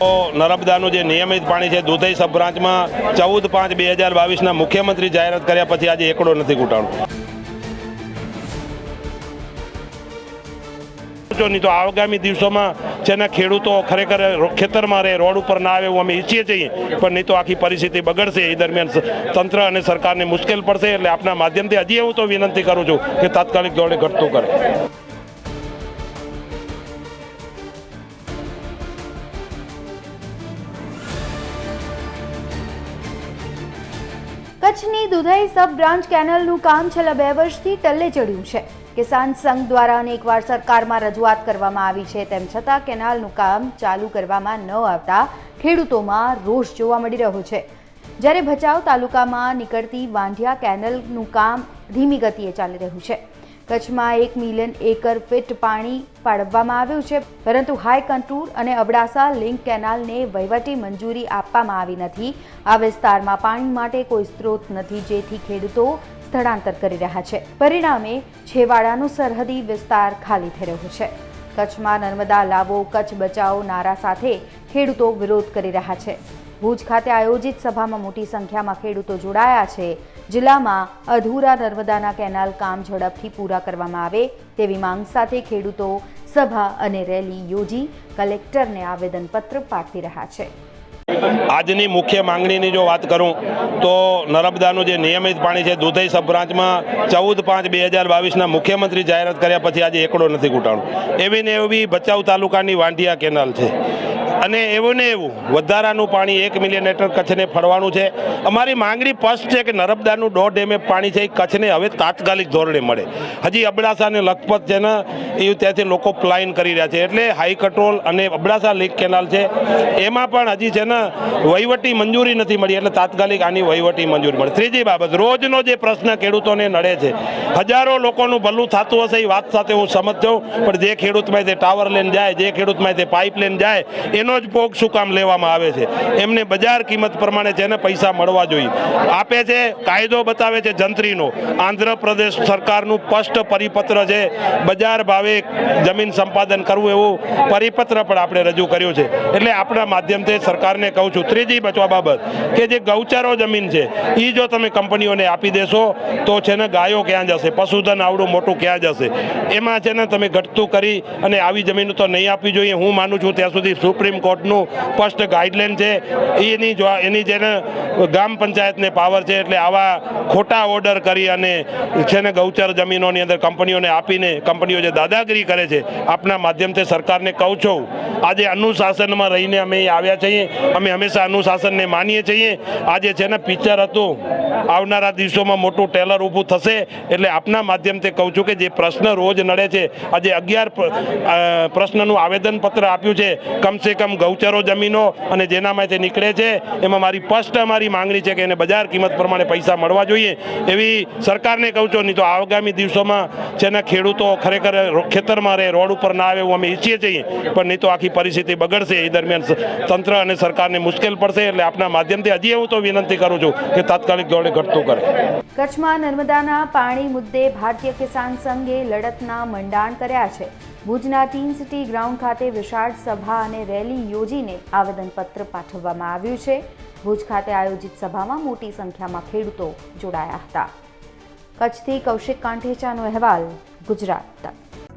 નર્મદાનું જે નિયમિત પાણી છે દુધઈ સબ ચૌદ પાંચ બે હજાર બાવીસના મુખ્યમંત્રી જાહેરાત કર્યા પછી આજે એકડો નથી ઘૂંટાણો. નહીં તો આગામી દિવસોમાં જેના ખેડૂતો ખરેખર ખેતરમાં રહે, રોડ ઉપર ના આવે એવું અમે ઈચ્છીએ છીએ, પણ નહીં તો આખી પરિસ્થિતિ બગડશે. એ દરમિયાન તંત્ર અને સરકારને મુશ્કેલ પડશે એટલે આપના માધ્યમથી હજી હું તો વિનંતી કરું છું કે તાત્કાલિક ધોરણે ઘટતું કરે. કચ્છની દુધાઈ સબ બ્રાન્ચ કેનાલનું કામ છેલ્લા બે વર્ષથી ટલ્લે ચડ્યું છે. કિસાન સંઘ દ્વારા અનેકવાર સરકારમાં રજૂઆત કરવામાં આવી છે, તેમ છતાં કેનાલનું કામ ચાલુ કરવામાં ન આવતા ખેડૂતોમાં રોષ જોવા મળી રહ્યો છે. જ્યારે ભચાઉ તાલુકામાં નીકળતી વાંઢિયા કેનાલનું કામ ધીમી ગતિએ ચાલી રહ્યું છે. કચ્છમાં એક મિલિયન એકર ફીટ પાણી ફાળવવામાં આવ્યું છે. પરંતુ હાઈ કંટ્રોલ અને અબડાસા લિંક કેનાલને વહીવટી મંજૂરી આપવામાં આવી નથી. આ વિસ્તારમાં પાણી માટે કોઈ સ્ત્રોત નથી, જેથી ખેડૂતો સ્થળાંતર કરી રહ્યા છે. પરિણામે છેવાડાનો સરહદી વિસ્તાર ખાલી થઈ રહ્યો છે. કચ્છમાં નર્મદા લાવો, કચ્છ બચાવો નારા સાથે ખેડૂતો વિરોધ કરી રહ્યા છે. ભુજ ખાતે આયોજિત સભામાં મોટી સંખ્યામાં ખેડૂતો જોડાયા છે. જિલ્લામાં અધૂરા નર્મદાના કેનાલ કામ ઝડપથી પૂરા કરવામાં આવે તેવી માંગ સાથે ખેડૂતો સભા અને રેલી યોજી કલેક્ટરને આવેદનપત્ર પાઠવી રહ્યા છે. આજની મુખ્ય માંગણીની જો વાત કરું તો નર્મદાનું જે નિયમિત પાણી છે દુધઈ સબબ્રાન્ચમાં ચૌદ પાંચ બે હજાર બાવીસના મુખ્યમંત્રી જાહેરાત કર્યા પછી આજે એકડો નથી ઘૂંટાણો. એવી ને એવી ભચાઉ તાલુકાની વાંઢિયા કેનાલ છે. અને એવું ને એવું. વધારાનું પાણી એક મિલિયન લીટર કચ્છને ફરવાનું છે. અમારી માંગણી સ્પષ્ટ છે કે નર્મદાનું દોઢ એમએફ પાણી છે એ કચ્છને હવે તાત્કાલિક ધોરણે મળે. હજી અબડાસા અને લખપત છે ને, એ ત્યાંથી લોકો પ્લાઇન કરી રહ્યા છે. એટલે હાઈ કંટ્રોલ અને અબડાસા લીક કેનાલ છે. એમાં પણ હજી છે ને, વહીવટી મંજૂરી નથી મળી. એટલે તાત્કાલિક આની વહીવટી મંજૂરી મળે. ત્રીજી બાબત, રોજનો જે પ્રશ્ન ખેડૂતોને નડે છે. હજારો લોકોનું ભલું થતું હશે એ વાત સાથે હું સમજ છું પણ જે ખેડૂતમાં તે ટાવર લઈને જાય, જે ખેડૂતમાં તે પાઇપ લઈને જાય, એનો જ ભોગ શું કામ લેવામાં આવે છે? એમને બજાર કિંમત પ્રમાણે જેને પૈસા મળવા જોઈએ. આપે છે, કાયદો બતાવે છે જંત્રીનો. આંધ્રપ્રદેશ સરકારનું સ્પષ્ટ પરિપત્ર છે, બજાર ભાવે જમીન સંપાદન કરવું એવું પરિપત્ર પણ આપણે રજૂ કર્યું છે. એટલે આપણા માધ્યમથી સરકારને કહું છું, ત્રીજી બચવા બાબત, કે જે ગૌચારો જમીન છે એ જો તમે કંપનીઓને આપી દેશો, તો છે ને ગાયો ક્યાં જશે? પશુધન આવડું મોટું ક્યાં જશે? એમાં છે ને તમે ઘટતું કરી અને આવી જમીન તો નહીં આપવી જોઈએ, હું માનું છું ત્યાં સુધી સુપ્રીમ કોર્ટનું સ્પષ્ટ ગાઈડલાઇન છે. એની એની જેને ગ્રામ પંચાયતને પાવર છે એટલે આવા ખોટા ઓર્ડર કરી અને છે ને ગૌચર જમીનોની અંદર કંપનીઓને આપીને કંપનીઓ જે દાદાગીરી કરે છે, આપના માધ્યમથી સરકારને કહું છું, આજે અનુશાસનમાં રહીને અમે આવ્યા છીએ. અમે હંમેશા અનુશાસનને માનીએ છીએ. આજે છે ને પિક્ચર હતું, આવનારા દિવસોમાં મોટું ટેલર ઊભું થશે એટલે આપના માધ્યમથી કહું છું કે જે પ્રશ્ન રોજ નડે છે, આજે અગિયાર પ્રશ્નનું આવેદનપત્ર આપ્યું છે, કમસે કમ ગૌચરો જમીનો અને જેનામાંથી નીકળે છે, એમાં મારી સ્પષ્ટ મારી માંગણી છે કે એને બજાર કિંમત પ્રમાણે પૈસા મળવા જોઈએ. એવી સરકારને કહું છું, નહીં તો આગામી દિવસોમાં છે ખેડૂતો ખરેખર ખેતરમાં રહે, રોડ ઉપર ના આવે એવું અમે ઈચ્છીએ છીએ, પણ નહીં તો આખી પરિસ્થિતિ બગડશે. એ દરમિયાન તંત્ર અને સરકારને મુશ્કેલ પડશે, એટલે આપના માધ્યમથી હજી હું તો વિનંતી કરું છું કે તાત્કાલિક ધોરણે ઘટતું કરે. કચ્છમાં નર્મદાના પાણી મુદ્દે ભારતીય કિસાન સંઘે લડતના મંડાણ કર્યા છે. ભુજના ટીન સિટી ગ્રાઉન્ડ ખાતે વિશાળ સભા અને રેલી યોજીને આવેદનપત્ર પાઠવવામાં આવ્યું છે. ભુજ ખાતે આયોજિત સભામાં મોટી સંખ્યામાં ખેડૂતો જોડાયા હતા. કચ્છથી કૌશિક કાંઠેચાનો અહેવાલ, ગુજરાત. તક